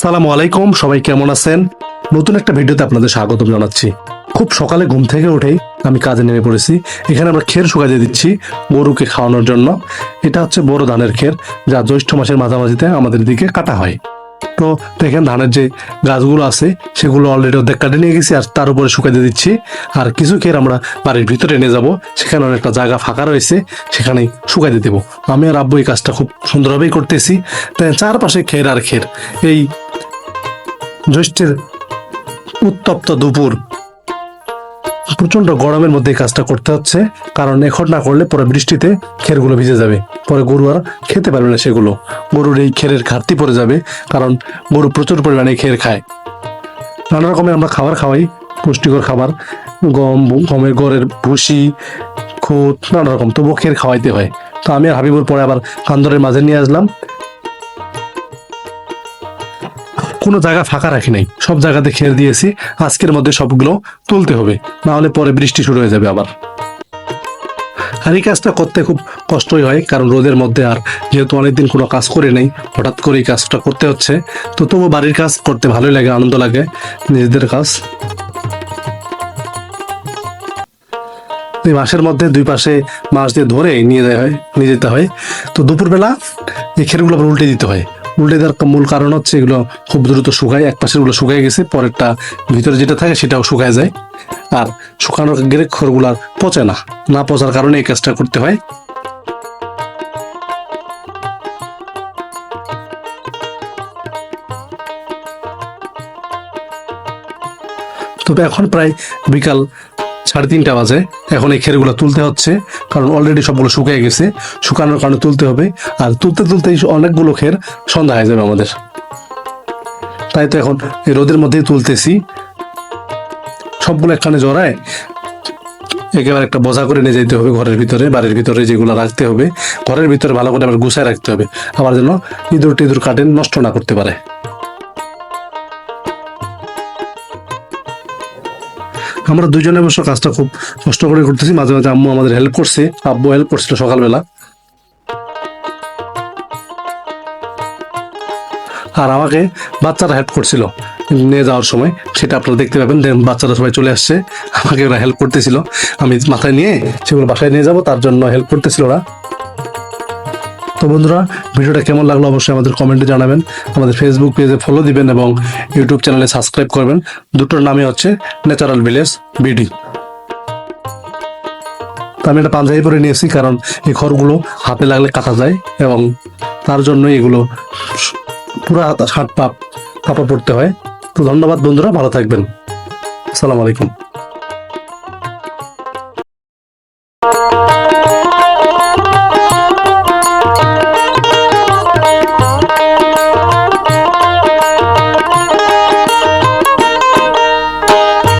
আসসালামু আলাইকুম, সবাই কেমন আছেন? নতুন একটা ভিডিওতে আপনাদের স্বাগতম জানাচ্ছি। খুব সকালে ঘুম থেকে উঠেই আমি কাজে নেমে পড়েছি। এখানে আমরা খের শুকাইতে দিচ্ছি গরুকে খাওয়ানোর জন্য। এটা হচ্ছে বড় ধানের খের, যা জ্যৈষ্ঠ মাসের মাঝামাঝিতে আমাদের দিকে কাটা হয়। তো দেখেন ধানের যে গাছগুলো আছে, সেগুলো অলরেডি অর্ধেক কাটে নিয়ে গেছি আর তার উপরে শুকাইতে দিচ্ছি। আর কিছু খের আমরা বাড়ির ভিতরে নিয়ে যাব, সেখানে অনেকটা জায়গা ফাঁকা রয়েছে, সেখানেই শুকাইতে দেবো। আমি আর আব্বু এই কাজটা খুব সুন্দরভাবেই করতেছি। তাই চারপাশে খের আর খের, এই জ্যৈষ্ঠের উত্তপ্ত দুপুর। প্রচণ্ড গরমের মধ্যে কাজটা করতে হচ্ছে, কারণ এখন না করলে পরে বৃষ্টিতে খেরগুলো ভিজে যাবে। পরে গরু আর খেতে পারবে না সেগুলো। গরুর এই খেরের ঘাটতি পড়ে যাবে, কারণ গরু প্রচুর পরিমাণে খের খায়। নানা রকমের আমরা খাবার খাওয়াই, পুষ্টিকর খাবার, গম, গমের গড়ের ভুসি খুদ নানা রকম, তবুও খের খাওয়াইতে হয়। তো আমি আর হাবিবুর পরে আবার কান্দরের মাঝে নিয়ে আসলাম। কোনো জায়গা ফাঁকা রাখি নাই। সব জায়গাতে খের দিয়েছি, আজকের মধ্যে সবগুলো তুলতে হবে না হলে পরে বৃষ্টি শুরু হয়ে যাবে আবার। আর এই কাজটা করতে খুব কষ্টই হয়, কারণ রোদের মধ্যে আর যেহেতু অনেকদিন কোনো কাজ করে নেই, হঠাৎ করে এই কাজটা করতে হচ্ছে, তো তবু বাড়ির কাজ করতে ভালোই লাগে, আনন্দ লাগে, নিজেদের কাজ। এই মাসের মধ্যে দুই পাশে মাছ দিয়ে ধরে নিয়ে যায় হয়, নিয়ে যেতে হয়। তো দুপুরবেলা এই খেরগুলো আবার উল্টে দিতে হয়। উল্টে দেওয়ার মূল কারণ হচ্ছে এগুলো খুব দ্রুত শুকায়, এক পাশেরগুলো শুকায় গেছে, পরেরটা ভিতরে যেটা থাকে সেটাও শুকায় যায়। আর শুকানোর গেলে খড়গুলো আর পচে না না পচার কারণে এই কাজটা করতে হয়। তবে এখন প্রায় বিকাল সাড়ে তিনটা বাজে। এখন এই খেরগুলো তুলতে হচ্ছে, কারণ অলরেডি সবগুলো শুকিয়ে গেছে। শুকানোর কারণে তুলতে হবে। আর তুলতে তুলতে অনেকগুলো খের সন্ধ্যা হয়ে যাবে আমাদের। তাই তো এখন এই রোদের মধ্যেই তুলতেছি। সবগুলো একখানে জড়ায়, একেবারে একটা বোঝা করে নিয়ে যেতে হবে ঘরের ভিতরে, বাড়ির ভিতরে যেগুলো রাখতে হবে। ঘরের ভিতরে ভালো করে আবার গুছায় রাখতে হবে। আবার যেন ইঁদুর টিঁদুর কাটেন নষ্ট না করতে পারে। আমরা দুজনে অবশ্য কাজটা খুব কষ্ট করে করতেছি। মাঝে মাঝে আম্মু আমাদের হেল্প করছে, আব্বু হেল্প করছিল সকালবেলা। আর আমাকে বাচ্চারা হেল্প করছিল নিয়ে যাওয়ার সময়। সেটা আপনারা দেখতে পাবেন। দেন বাচ্চারা সবাই চলে আসছে। আমাকে ওরা হেল্প করতেছিল। আমি মাথায় নিয়ে সেগুলো বাসায় নিয়ে যাব, তার জন্য হেল্প করতেছিল ওরা। তো বন্ধুরা, ভিডিওটা কেমন লাগল অবশ্যই আমাদের কমেন্টে জানাবেন। আমাদের ফেসবুক পেজে ফলো দিবেন এবং ইউটিউব চ্যানেলে সাবস্ক্রাইব করবেন। দুটোর নামে হচ্ছে ন্যাচারাল ভিলেজ বিডি তো আমি একটা পাঞ্জাবি পরে নিয়েছি, কারণ এই খড়গুলো হাতে লাগলে কাটা যায় এবং তার জন্য এগুলো পুরো হাত হাত পা কাপড় পরতে হয়। তো ধন্যবাদ বন্ধুরা, ভালো থাকবেন। আসসালামু আলাইকুম।